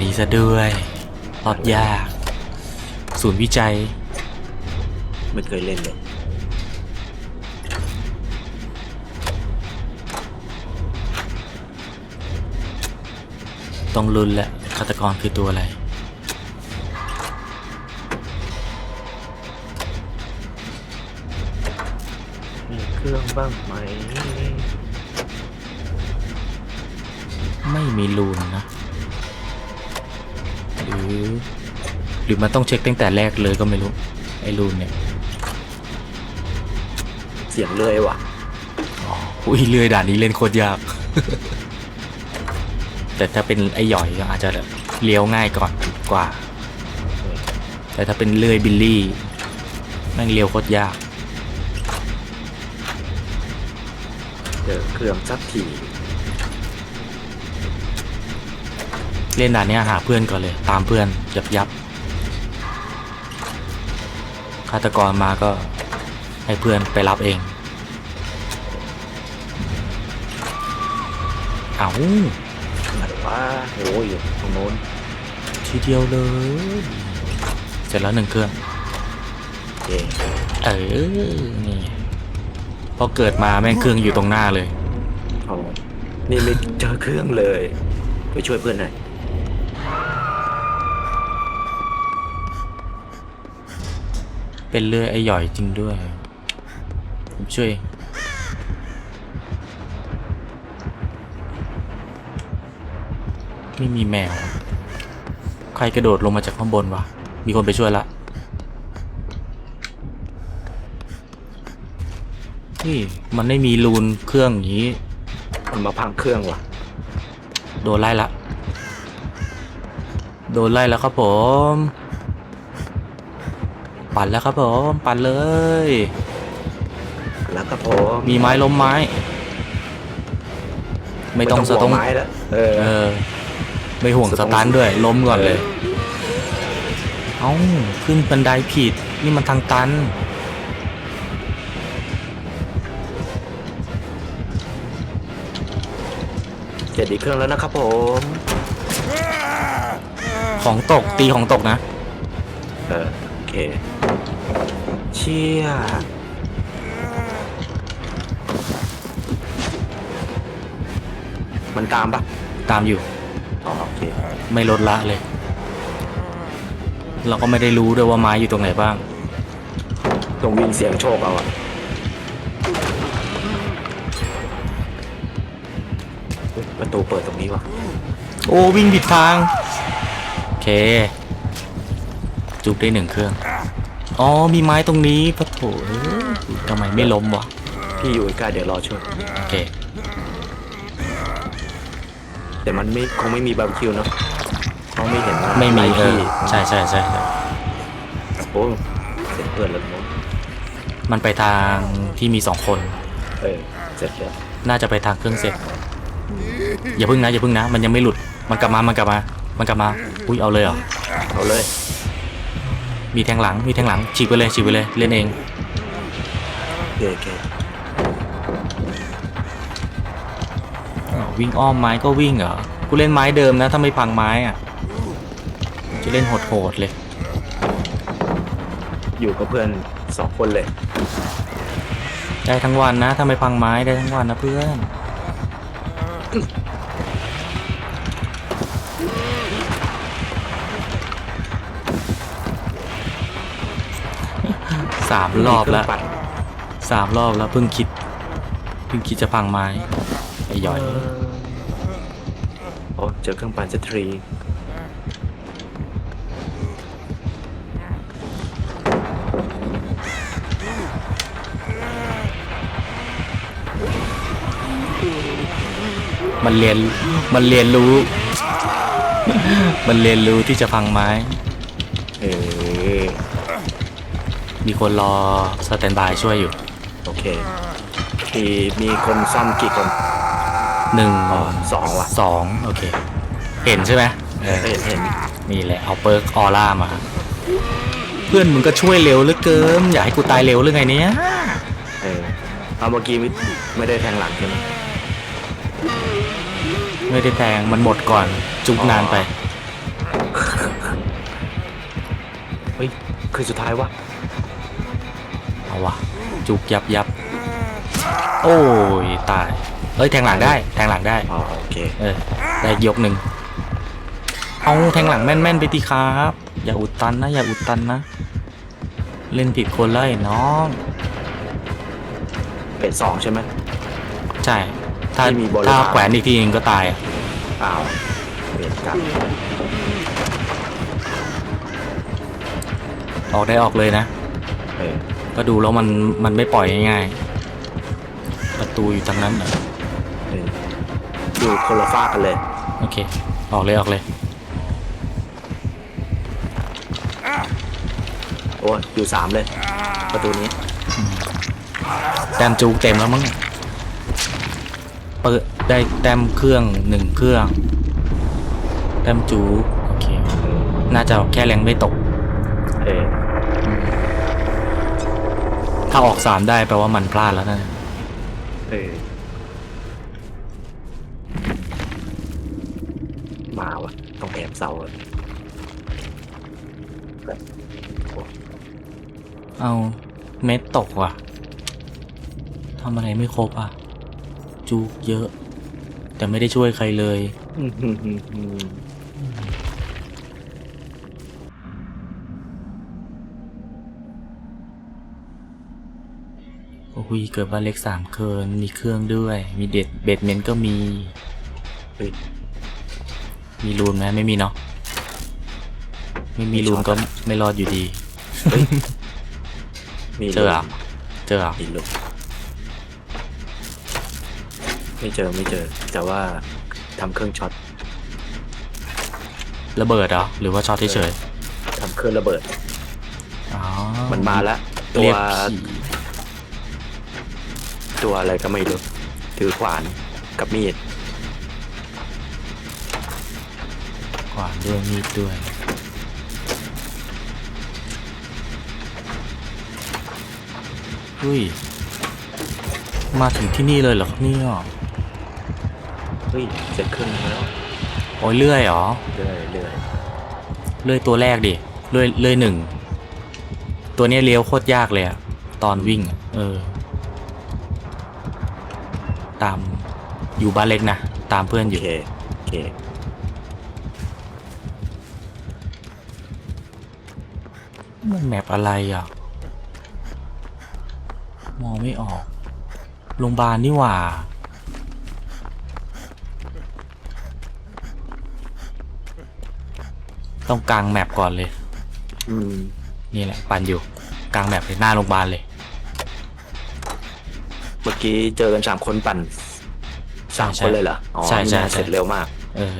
ด่านนี้ซะด้วยรอบยาก ศูนย์วิจัย ไม่เคยเล่นเลยต้องลุ้นแหละฆาตกรคือตัวอะไร มีเครื่องบ้างไหม ไม่มีรูนนะ หรือหรือมันต้องเช็คตั้งแต่แรกเลยก็ไม่รู้ ไอ้รูนเนี่ยเสียงเลื่อยว่ะอ๋ออุ้ยเลื่อยด่านนี้เล่นโคตรยาก แต่ถ้าเป็นไอ้หย่อยก็อาจจะเลี้ยวง่ายก่อนกว่า แต่ถ้าเป็นเลื่อยบิลลี่แม่งเลี้ยวโคตรยาก เจอเครื่องสักที เล่นด่านเนี้ยหาเพื่อนก่อนเลย ตามเพื่อนยับยับฆาตกรมาก็ให้เพื่อนไปรับเอง เอาอะไรวะโอ้ยอยู่ตรงโน้น ทีเดียวเลย เสร็จแล้วหนึ่งเครื่องโอเคเออ นี่ไงพอเกิดมาแม่งเครื่องอยู่ตรงหน้าเลยเอานี่ไม่เจอเครื่องเลย ไปช่วยเพื่อนหน่อย เป็นเลื่อยไอ้หย่อยจริงด้วย ผมช่วยเองไม่มีแมว ใครกระโดดลงมาจากข้างบนวะ มีคนไปช่วยละนี่มันไม่มีรูนเครื่องอย่างนี้ มันมาพังเครื่องว่ะ โดนไล่ละ โดนไล่แล้วครับผม ปั่นแล้วครับผมปั่นเลย แล้วก็พอมีไม้ล้มไม้ ไม่ต้องสห่วต้องไม้แล้วเออเออ ไม่ห่วงสตันด้วยล้มก่อนเลย เอ้าขึ้นบันไดผิดนี่มันทางตันเสร็จอีกเครื่องแล้วนะครับผม ของตกตีของตกนะ เออ โอเค เชี่ยมันตามปะตามอยู่ อ๋อโอเคไม่ลดละเลย เราก็ไม่ได้รู้ด้วยว่าไม้อยู่ตรงไหนบ้าง ต้องวิ่งเสียงโชคเอาอะเฮ้ยประตูเปิดตรงนี้วะโอ้วิ่งผิดทาง โอเค จุกได้หนึ่งเครื่อง อ๋อมีไม้ตรงนี้ปะโถเอ้ยทำไมไม่ล้มวะพี่อยู่ใกล้ๆเดี๋ยวรอช่วยโอเค แต่มันไม่คงไม่มีบาร์บีคิวเนอะเขาไม่เห็นว่าไม่มีเอพี่อใช่ใช่ใช่ใช่โอ้เสร็จเพื่อนแล้วมั้งมันไปทางที่มีสองคน เออเสร็จแล้วน่าจะไปทางเครื่องเสร็จ อย่าพึ่งนะอย่าพึ่งนะ มันยังไม่หลุด มันกลับมา มันกลับมา มันกลับมา อุ้ยเอาเลยเหรอ เอาเลย มีแทงหลัง มีแทงหลัง ฉีกไปเลย ฉีกไปเลย เล่นเอง โอเคโอเคอ้าววิ่งอ้อมไม้ก็วิ่งเหรอ กูเล่นไม้เดิมนะ ถ้าไม่พังไม้อะ จะเล่นโหดๆเลย อยู่กับเพื่อนสองคนเลย ได้ทั้งวันนะ ถ้าไม่พังไม้ได้ทั้งวันนะเพื่อน สามรอบแล้วมีเคงปั่นสามรอบแล้วเพิ่งคิด เพิ่งคิดจะพังไม้ไอ้หย่อย โอ้เจอเครื่องปั่นเซตทรีมันเรียน มันเรียนรู้ มันเรียนรู้ที่จะพังไม้ มีคนรอสแตนบายช่วยอยู่โอเคทีมีคนซ่อมกี่คนหนึ่งสองวะสองโอเค เห็นใช่ไหมเห็นเห็นนี่แหละเอาเปิร์กออร่ามา เพื่อนมึงก็ช่วยเร็วเหลือเกิน อยากให้กูตายเร็วหรือไงเนี้ยเออเอาเมื่อกี้ไม่ได้แทงหลังใช่ไหมไม่ได้แทงมันหมดก่อนจุกนานไปเฮ้ยคือสุดท้ายวะ เอาวะจุกยับยับโอ้ยตายเอ้ยแทงหลังได้แทงหลังได้อ๋อโอเคเออได้อีกยกหนึ่งเอาแทงหลังแม่นๆไปทีครับ อย่าอุดตันนะ อย่าอุดตันนะ เล่นผิดคนเลยน้องเป็นสองใช่ไหมใช่ถ้าที่มีบริถ้าหารแขวนอีกทีนึงก็ตายอะอ้าวเป็นกันออกได้ออกเลยนะเออ ก็ดูแล้วมันมันไม่ปล่อยง่ายๆประตูอยู่ทางนั้นเหรอเอออยู่คนละฝ้ากกันเลย โอเค ออกเลยออกเลย โอ้ยอยู่สามเลย ประตูนี้แต้มจูกเต็มแล้วมั้งเนี่ยเปิดได้แต้มเครื่องหนึ่งเครื่อง แต้มจูกโอเคเออน่าจะแค่แรงไม่ตก เออ ถ้าออกสามได้แปลว่ามันพลาดแล้วนะเออมาวะต้องแอบเสาอะเอาเม็ดตกว่ะทำอะไรไม่ครบอะจูกเยอะ แต่ไม่ได้ช่วยใครเลย อืม อืมอืมอืมโอ้ยเกิดบ้านเล็กสามเคินมีเครื่องด้วย มีเด็ดเบดเมนต์ก็มีเฮ้ยมีรูนไหมไม่มีเนาะไม่มีรูนก็ไม่รอดอยู่ดีมีเจอเหรอะเจอเหรอะมีลูกไม่เจอไม่เจอ แต่ว่าทำเครื่องช็อตระเบิดเหรอหรือว่าช็อตเฉยทำเครื่องระเบิดๆอ๋อมันมาแล้วตัเรีวยกผี ตัวอะไรก็ไม่รู้ถือขวานกับมีดขวานด้วยมีดด้วย อุ้ย มาถึงที่นี่เลยเหรอครับเนี่ยเฮ้ยเสร็จเครื่องแล้วโอ้ยเลื่อยเหรอ เรื่อยเรื่อยเลื่อยตัวแรกดิเลื่อยเลื่อยหนึ่ง ตัวเนี้ยเลี้ยวโคตรยากเลยอะตอนวิ่งอะเออ ตามอยู่บ้านเล็กนะ ตามเพื่อนอโอยู่ เคโอเคมันแมปอะไรอะ มองไม่ออก โรงพยาบาลนี่หว่า ต้องกลางแมปก่อนเลย อืม นี่แหละ ปั่นอยู่ กลางแมปเลยหน้าโรงพยาบาลเลย เมื่อกี้เจอกันสามคนปั่นสามใช่คนเลยเหรออ๋อใช่ใช่นี่น่าใช่ เสร็จเร็วมาก เออ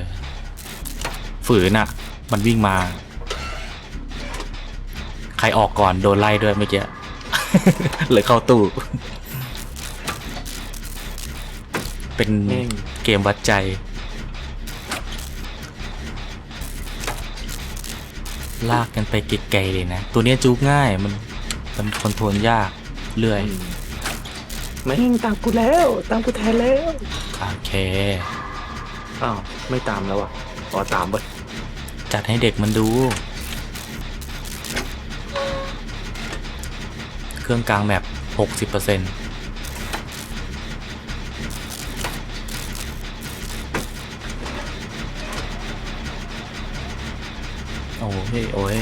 ฝืนอะมันวิ่งมา ใครออกก่อนโดนไล่ด้วยเมื่อกี้ เลยเข้าตู้ เป็นแม่ง เกมวัดใจ ลากกันไปไกลๆเลยนะ ตัวเนี้ยจูกง่ายมันมันคอนโทรลยากเรื่อย อืม แม่งตามกูแล้ว ตามกูแทนแล้วโอเคอ้าวไม่ตามแล้วอะอ๋อตามเว้ยจัดให้เด็กมันดู เครื่องกลางแมปหกสิบเปอร์เซ็นต์โอ้ยโอ้ย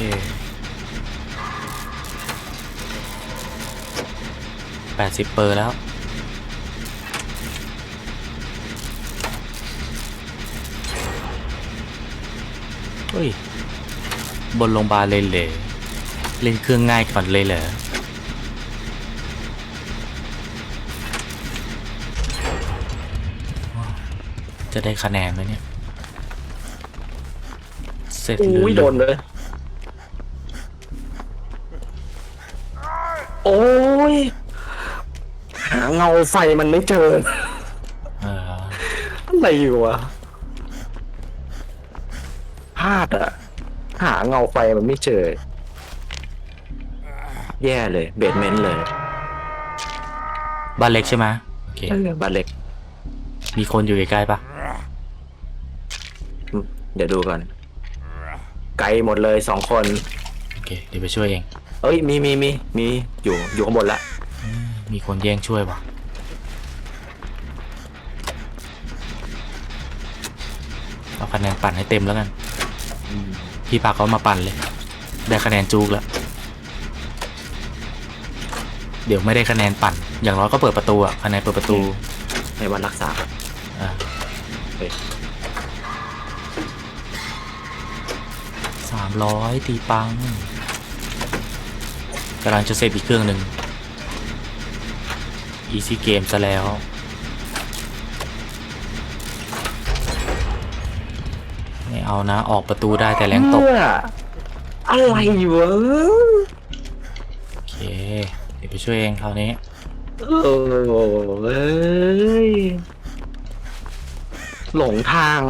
แปดสิบเปอร์แล้ว ฮ้ย บนโรงพยาบาลเลยเหรอเล่นเครื่องง่ายก่อนเลยเหรอจะได้คะแนนไหมเนี่ย เสร็จอุ้ยเร็วๆโดนเลย โอ้ย หาเงาไฟมันไม่เจอ เอออะไรอยู่วะ เงาไฟมันไม่เจอ แย่เลย เบดเมนต์เลยบ้านเล็กใช่ไหมโอเคเออบ้านเล็ก มีคนอยู่ใกล้ๆปะอืมเดี๋ยวดูก่อน ไกลหมดเลยสองคน โอเคเคเดี๋ยวไปช่วยเองเอ้ย มีมีมีมีอยู่อยู่ข้างบนละมีคนแย่งช่วยว่ะเอาคะแนนปั่นให้เต็มแล้วกันอืม พี่ปากเขามาปั่นเลย ได้คะแนนจูกแล้ว เดี๋ยวไม่ได้คะแนนปั่น อย่างน้อยก็เปิดประตูอะคะแนนเปิดประตูให้วันรักษาอ่าเฮ้ย สามร้อยตีปังกำลังจะเซฟอีกเครื่องหนึ่ง easy game ซะแล้ว เอานะ ออกประตูได้แต่แรงตกเพื่ออะไรวะโอเค เดี๋ยวไปช่วยเองคราวนี้เออเอ้ยหลงทาง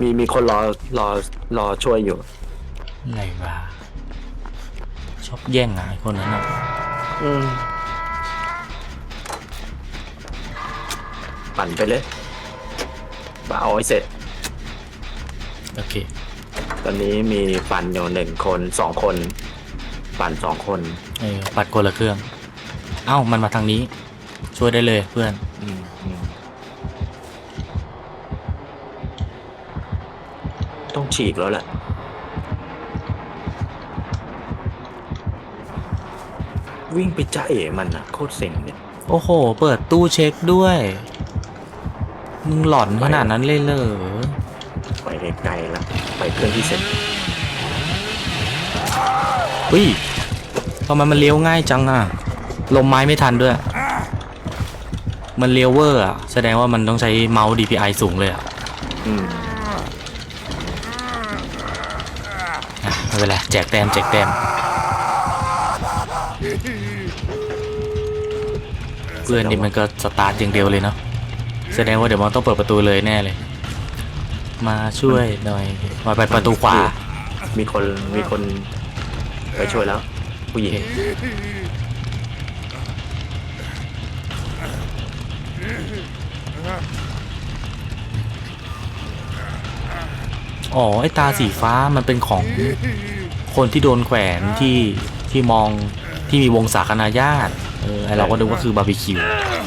มีมีคนรอรอรอช่วยอยู่ อะไรวะชอบแย่งอะไอ้คนนั้นอะอืมปั่นไปเลย มาเอาให้เสร็จ โอเค ตอนนี้มีปั่นอยู่หนึ่งคนสองคน ปั่นสองคนเออปัดคนละเครื่อง เอ้า มันมาทางนี้ ช่วยได้เลยเพื่อน อืมอืมต้องฉีกแล้วแหละวิ่งไปจ้าเอ๋มันอะโคตรเซ็งเนี่ย โอ้โห เปิดตู้เช็คด้วย มึงหลอนขนาดนั้นเลยเหรอไปไกลๆแล้วไปเครื่องที่เสร็จเฮ้ยทำไมมันเลี้ยวง่ายจังอะ ลมไม้ไม่ทันด้วย มันเลี้ยวเวอร์อะ แสดงว่ามันต้องใช้เมาส์ DPI สูงเลยอะอืมอะไม่เป็นไรแจกแต้มแจกแต้มเพื่อนนี่มันก็สตาร์ทอย่างเดียวเลยเนาะ แสดงว่าเดี๋ยวมันต้องเปิดประตูเลยแน่เลย มาช่วยหน่อย มาไปประตูขวา มีคนมีคนไปช่วยแล้ว ผู้หญิงอ๋อ ไอ้ตาสีฟ้ามันเป็นของคนที่โดนแขวนที่ที่มองที่มีวงศาคณาญาติเออไอเราก็นึกว่าคือบาร์บีคิวเออ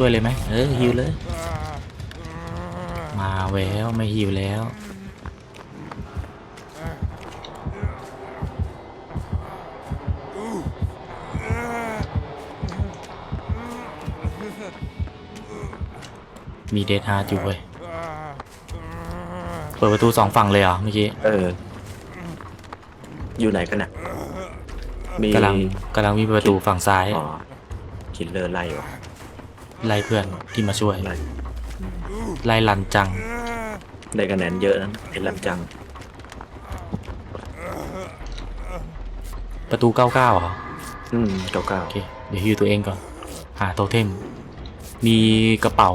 ช่วยเลยไหมเออฮิวเลย มาแววไม่ฮิวแล้ว มีเดทฮาร์ดอยู่เว้ยเปิดประตูสองฝั่งเลยเหรอเมื่อกี้ เออ อยู่ไหนกันน่ะมีกำลังกำลังมีประตูฝั่งซ้าย อ๋อคิลเลอร์ไล่วะ ไล่เพื่อนที่มาช่วย ไล่ไล่ลันจัง ได้คะแนนเยอะนะไอ้ลำจัง ประตูเก้าเก้าเหรอ อืมเก้าเก้าโอเค เดี๋ยวฮิวตัวเองก่อน หาโทเทม มีกระเป๋า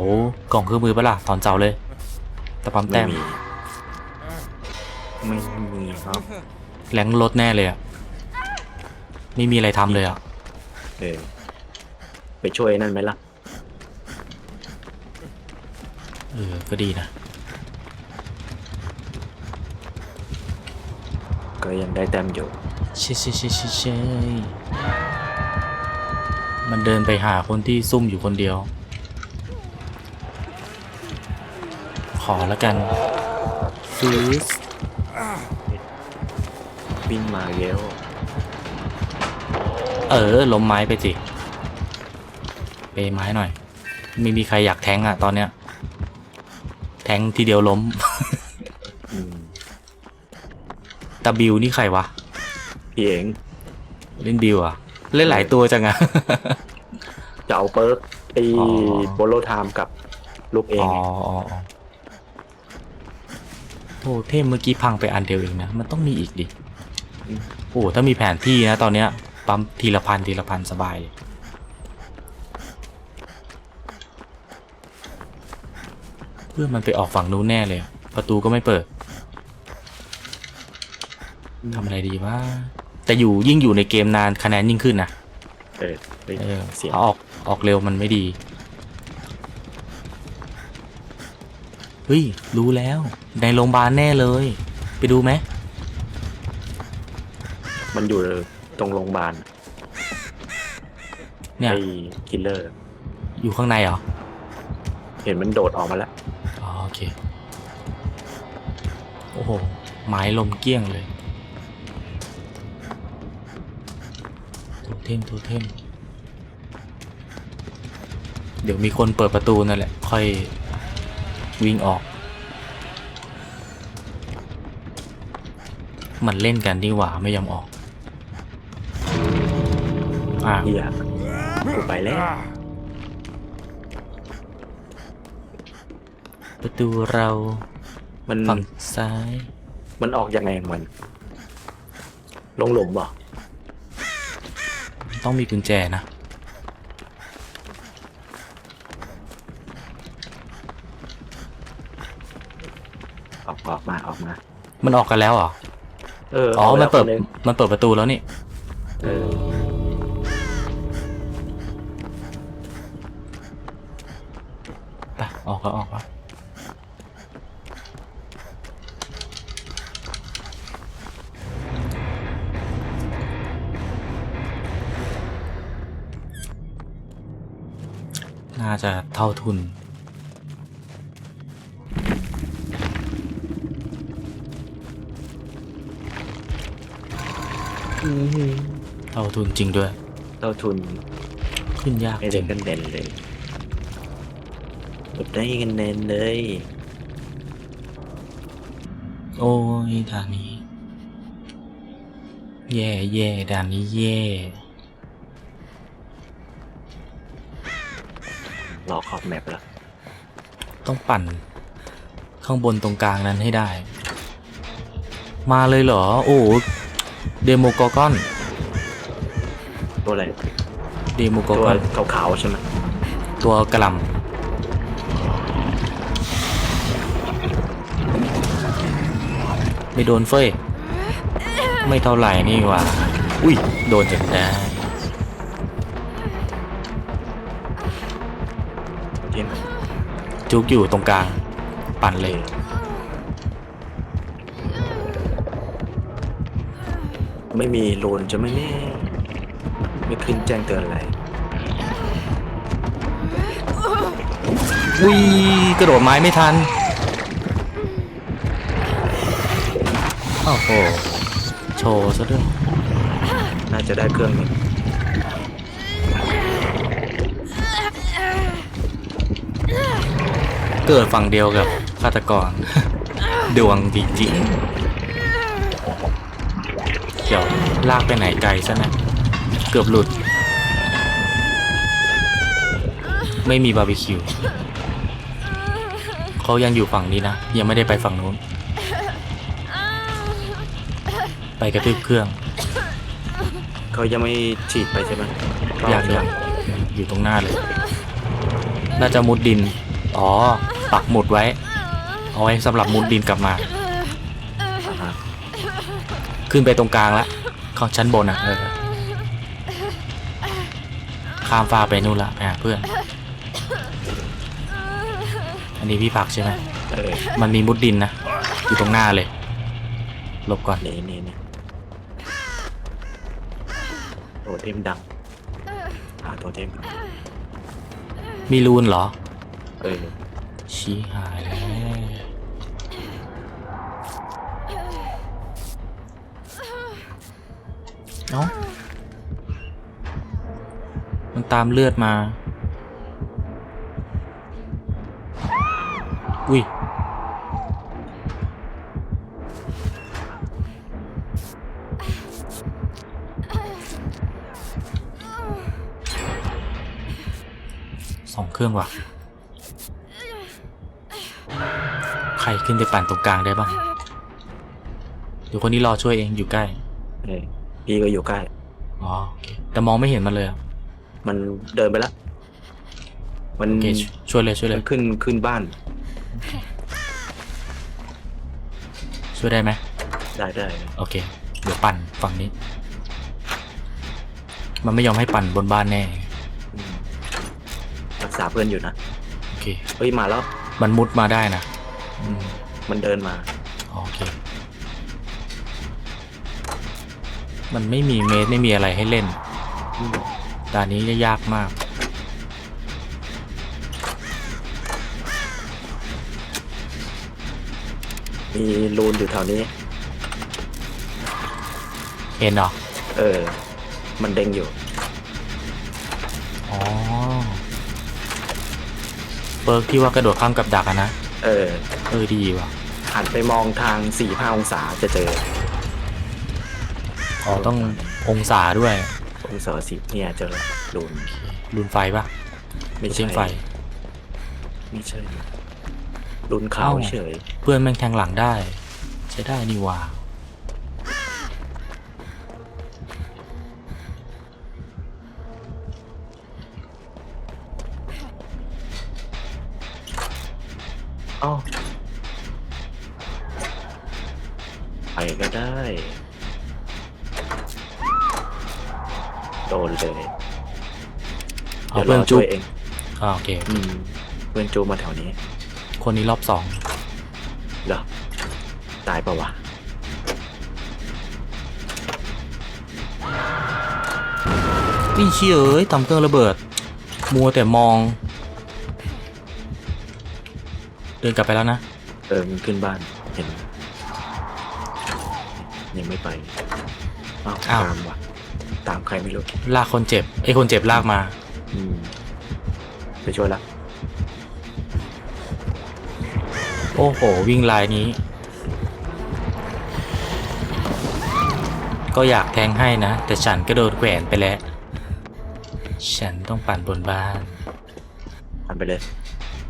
กล่องเครื่องมือปะล่ะตอนเจ้าเลย แต่ปั๊มไม่แต้มมีไม่มีครับ แรงลดแน่เลยอะไม่มีอะไรทำเลยอะเออไปช่วยนั่นไหมล่ะ เออ ก็ดีนะ ก็ยังได้แต้มอยู่เชยเชยเชยเชยเชยมันเดินไปหาคนที่ซุ่มอยู่คนเดียว ขอแล้วกันฟีสวิ่งมาเยอะเออล้มไม้ไปสิเปไม้หน่อย ไม่มีใครอยากแทงก์อะตอนเนี้ยแท งก์ทีเดียวล้มอืมตาบิวนี่ใครวะพี่เองเล่นบิวอะเล่นหลายตัวจังอะจะเอาเปิร์กไอ้อ๋อโปโลไทม์กับลูกเออ๋งออ๋ออ๋อโทเทมเมื่อกี้พังไปอันเดียวเองนะ มันต้องมีอีกดิโอ้ถ้ามีแผนที่นะ ตอนเนี้ยปั๊มทีละพันทีละพันสบายเลย เพื่อนมันไปออกฝั่งนู้นแน่เลยอะประตูก็ไม่เปิดทำอะไรดีวะแต่อยู่ยิ่งอยู่ในเกมนานคะแนนยิ่งขึ้นนะเออเฮ้ยเออเสียงเอาออกออกเร็วมันไม่ดีเฮ้ยรู้แล้ว ในโรงพยาบาลแน่เลย ไปดูไหมมันอยู่ตรงโรงพยาบาลเนี่ยไอ้คิลเลอร์ อยู่ข้างในเหรอ เห็นมันโดดออกมาแล้ว อ้โหไม้ลมเกลี้ยงเลยโทเทมโทเทมเดี๋ยวมีคนเปิดประตูนั่นแหละ ค่อยวิ่งออก มันเล่นกันดีกว่าไม่ยอมออกอ่าเฮียกูไปแล้ว ประตูเรา มันฝั่งซ้าย มันออกยังไงของมัน ลงหลุมบ่ต้องมีกุญแจนะ ออกออกมาออกมา มันออกกันแล้วเหรอ เอออ๋อกมันแล้วเปิดคนหงมันเปิดประตูแล้วนี่ เออไป ออกก็ออกว น่าจะเท่าทุน เท่าทุนจริงด้วย เท่าทุนขึ้นยากไม่จได้ริงกันเด่นเลยกดได้กันเด่นเลย โอ้ยด่านนี้ แย่แย่ด่านนี้แย่ร อขอบแมปแล้ว ต้องปั่น ข้างบนตรงกลางนั้นให้ได้ มาเลยเหรอ โอ้เดโมกอกอนตัวอะไรเดโมกอตัวกอนขาวๆใช่ไหมตัวกระหลำไม่โดนเฟ้ย ไม่เท่าไหร่นี่หว่า อุ้ย โดนจนได้ ที่จุกอยู่ตรงกลาง ปั่นเลยไม่มีโลนจะไม่แน่ไม่ขึ้นแจ้งเตือนอะไรอุ้ยกระโดดไม้ไม่ทันโอ้โหโชว์ซะด้วยน่าจะได้เครื่องหนึ เกิดฝั่งเดียวกับฆาตกร ดวงจริงๆเดี๋ยวลากไปไหนไกลซะนะ เกือบหลุด ไม่มีบาร์บีคิวเขายังอยู่ฝั่งนี้นะ ยังไม่ได้ไปฝั่งนู้น ไปกระทืบเครื่อง เขายังไม่ฉีดไปใช่ไหมอยากอยากอยู่ตรงหน้าเลย น่าจะมุดดิน อ๋อ ปักหมุดไว้ เอาไว้สำหรับมุดดินกลับมาอ่าฮะขึ้นไปตรงกลางแล้วของชั้นบนอะเออข้ามฟ้าไปนู่นละไปหาเพื่อน อันนี้พี่ผักใช่ไหมเออมันมีมุดดินนะ อยู่ตรงหน้าเลยหลบก่อน นี่นี่นี่โตัวเทมดังหาตัวเทมมีรูนเหรอ เออ ชี้หายเอ้ามันตามเลือดมา อุ้ย สองเครื่องว่ะ ใครขึ้นไปปั่นตรงกลางได้บ้างเดี๋ยวคนนี้รอช่วยเองอยู่ใกล้เออพี่ก็อยู่ใกล้ อ๋อโอเคแต่มองไม่เห็นมันเลยอะมันเดินไปแล้วมันโอเคชช่วยเลยช่วยเลมัย นขึ้นขึ้นบ้าน ช่วยได้ไหมได้ได้โอเค เดี๋ยวปั่นฝั่งนี้ มันไม่ยอมให้ปั่นบนบ้านแน่อืมรักษาเพื่อนอยู่นะ โอเค เฮ้ย มาแล้ว มันมุดมาได้นะ อืมมันเดินมา อ๋อโอเค มันไม่มีเมสไม่มีอะไรให้เล่นอืมด่านนี้จะยากมาก มีรูนอยู่แถวนี้ เห็นเหรอ เออ มันเด้งอยู่ อ๋อ เปิร์กที่ว่ากระโดดข้ามกับดักอะนะ เออเออดีว่ะหันไปมองทางสี่ห้าองศาจะเจออ๋อต้ององศาด้วยองศาสิบเนี่ยเจอรูนรุนไฟปะไม่เส้ใช่นไฟ ไม่ใช่รูนขาวเอ้าเฉย เพื่อนแม่งแทงหลังได้ ใช้ได้นี่ว่า อ้าไปก็ได้ โดนเลยเอาเดี๋ยวเพื่อนเราจุ๊ช่บวยเองอ่าโอเค อืมเพื่อนจูมาแถวนี้คนนี้รอบสองเหรอตายปะวะนี่เชี่ยเอ้ยทำเครื่องระเบิด มัวแต่มอง เดินกลับไปแล้วนะ เออมันขึ้นบ้านเห็น ยังไม่ไปอ้าวอ้าว ตามว่ะตามใครไม่รู้ลากคนเจ็บไอ้คนเจ็บลากมา อืมไปช่วยละโอ้โห วิ่งลายนี้ ก็อยากแทงให้นะ แต่ฉันก็โดนแขวนไปแล้ว ฉันต้องปั่นบนบ้านอันไปเลย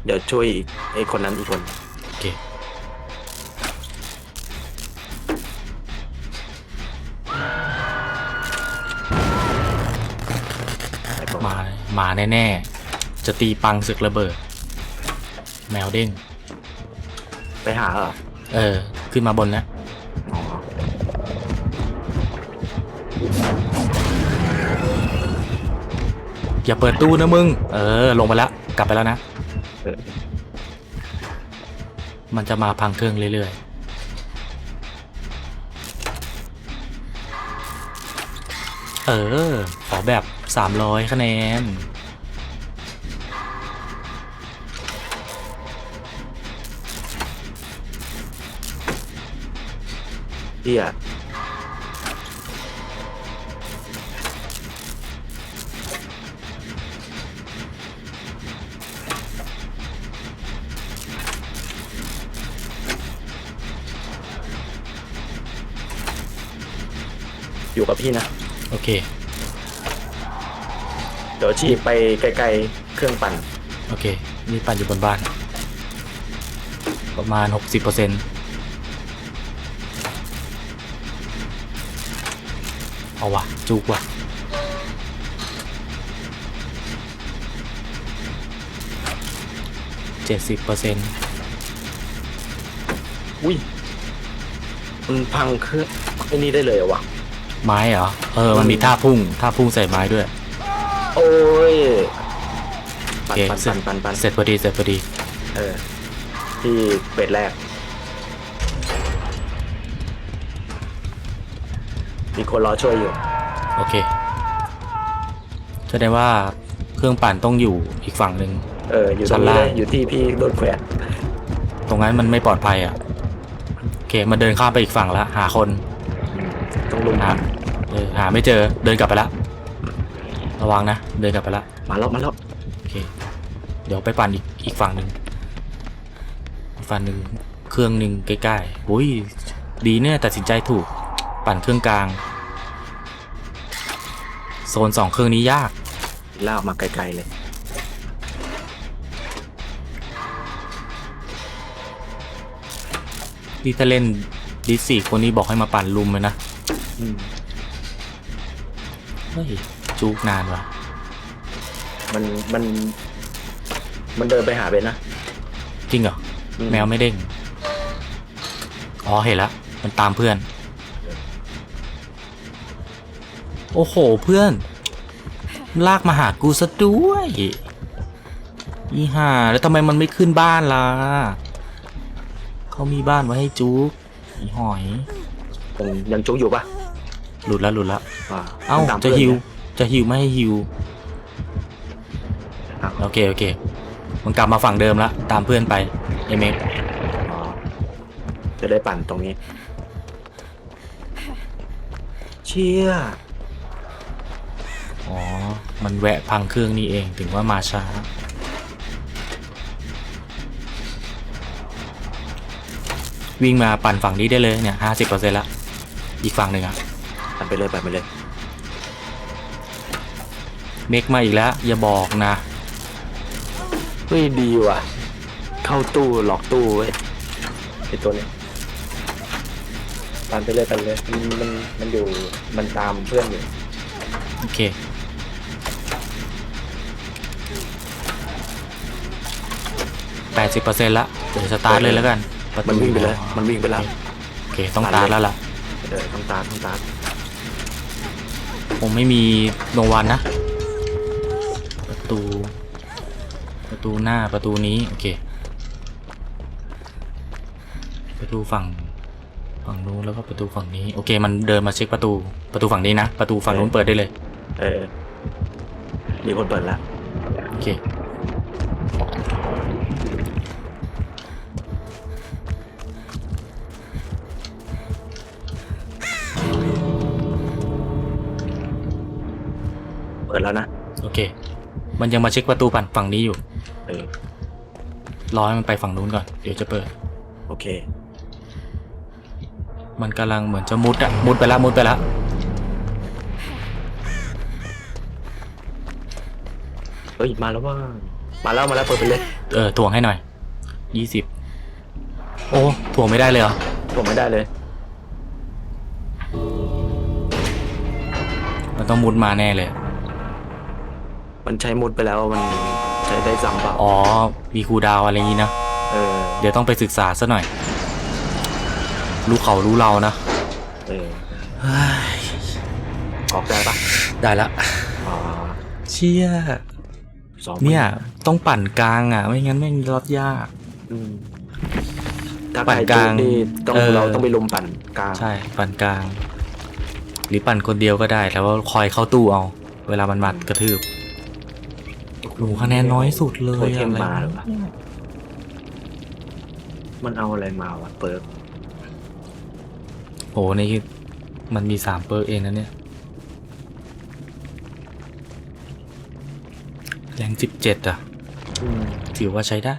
เดี๋ยวช่วยอีกไอ้คนนั้นอีกคน โอเคไปปะมาเลยมาแน่ๆ จะตีปังศึกระเบิด แมวเด้ง ไปหาเหรอ เออ ขึ้นมาบนนะอ๋ออย่าเปิดตู้นะมึง เออ ลงไปแล้ว กลับไปแล้วนะ เออมันจะมาพังเครื่องเรื่อยๆ เออ ขอแบบ 300 คะแนน เฮีย อยู่กับพี่นะ โอเค เดี๋ยวฉีกไปไกลๆเครื่องปั่น โอเค นี่ปั่นอยู่บนบ้าน ประมาณ 60%เอาวะจุกวะเจ็ดสิบเปอร์เซ็นต์อุ้ยมันพังเครื่องไอ้นี่ได้เลยเหรอวะ ไม้เหรอ เออ มันมีท่าพุ่ง ท่าพุ่งใส่ไม้ด้วย โอ้ยโอปั่นเคปั่นเสร็จปั่นปั่นปั่นเสร็จพอดีเสร็จพอดี เออที่เป็ดแรก มีคนรอช่วยอยู่ โอเคแสดงว่าเครื่องปั่นต้องอยู่อีกฝั่งหนึ่ง เออ อยู่ตชั้รงนนี้ล่าง เลยอยู่ที่พี่โดนแขวนตรงนั้นมันไม่ปลอดภัยอะ โอเค มันเดินข้ามไปอีกฝั่งแล้วหาคนอืมต้องลุมหาเออ หาไม่เจอเดินกลับไปละ ระวังนะ เดินกลับไปละ มาแล้วมาแล้วโอเค เดี๋ยวไปปั่นอีกอีกฝั่งหนึ่งอีกฝั่งหนึ่งเครื่องหนึ่งใกล้ๆอุ้ยดีเนี่ยตัดสินใจถูกปั่นเครื่องกลาง โซนสองเครื่องนี้ยากลากมาไกลๆเลยนี่ถ้าเล่นดิสสี่คนนี้บอกให้มาปั่นลุมเลยนะอืม เฮ้ยจูกนานว่ะ มันมัน มันเดินไปหาเบนนะ จริงเหรอ อืแมวไม่เด้ง อ๋อเห็นละมันตามเพื่อน โอ้โหเพื่อน ลากมาหากูซะด้วยอีห่าแล้วทำไมมันไม่ขึ้นบ้านล่ะ เขามีบ้านไว้ให้จูกอีหอย ยังยังจุกอยู่ปะ หลุดแล้วหลุดแล้วอ่าเอ้ามันตมจะเพื่อนฮิวเนี่ยจะฮิวไม่ให้ฮิวอ้าวโอเคโอเคมันกลับมาฝั่งเดิมละตามเพื่อนไปไอเมกอ๋อจะได้ปั่นตรงนี้ เชี่ยอ๋อมันแวะพังเครื่องนี่เองถึงว่ามาช้าวิ่งมาปั่นฝั่งนี้ได้เลยเนี่ยห้าสิบเปอร์เซ็นต์ละอีกฝั่งหนึ่งอะปั่น ไปเลยปั่นไปเลย เมกมาอีกแล้ว อย่าบอกนะ เฮ้ยดีว่ะ เข้าตู้หลอกตู้เว้ยไอตัวเนี้ยปั่นไปเลยปั่นเลยมันมันมันอยู่มันตามเพื่อนอยู่โอเค แปดสิบเปอร์เซ็นต์ละเดี๋ยวสตาร์ทเลยแล้วกันประตูมันวิ่งไปเลยมันวิ่งไปแล้วโอเค ต้องตาร์ทแล้วล่ะเออต้องตามต้องตาม คงไม่มีโนวันนะ ประตู ประตูหน้าประตูนี้ โอเค ประตูฝั่ง ฝั่งนู้นแล้วก็ประตูฝั่งนี้ โอเค มันเดินมาเช็คประตู ประตูฝั่งนี้นะ ประตูฝั่งนู้นเปิดได้เลย เออ มีคนเปิดแล้ว โอเค ปิดแล้วนะโอเค มันยังมาเช็คประตูฝั่งฝั่งนี้อยู่ เออรอให้มันไปฝั่งนู้นก่อน เดี๋ยวจะเปิด โอเค มันกำลังเหมือนจะมุดอะมุดไปแล้วมุดไปแล้วเฮ้ยมาแล้วว่า มาแล้วมาแล้วเปิดไปเลยเออถ่วงให้หน่อยยี่สิบโอ้ถ่วงไม่ได้เลยเหรอผมไม่ได้เลย มันต้องมุดมาแน่เลย มันใช้มุดไปแล้วมันใช้ได้ซ้ำเปล่าอ๋อมีครูดาวอะไรอย่างนี้นะ เออเดี๋ยวต้องไปศึกษาซะหน่อย รู้เขารู้เรานะเออออกได้ปะได้ละ อ๋อเชี่ย สองเนี่ย ต้องปั่นกลางอะ ไม่งั้นไม่มีรถยาก อืมถ้าปั่ไปนกลางนี่ต้องเออ เราต้องไปลุมปั่นกลางใช่ ปั่นกลาง หรือปั่นคนเดียวก็ได้แล้วว่าคอยเข้าตู้เอา เวลามันมากระทืบ โอ้โหคะแนนน้อยสุดเลโทยเทอะมไรมาหรือเปล่ามันเอาอะไรมาวะเปิร์กโหนี่มันมีสามเปอร์เองนะเนี่ย แรงสิบเจ็ดอะ อืม ถือว่าใช้ได้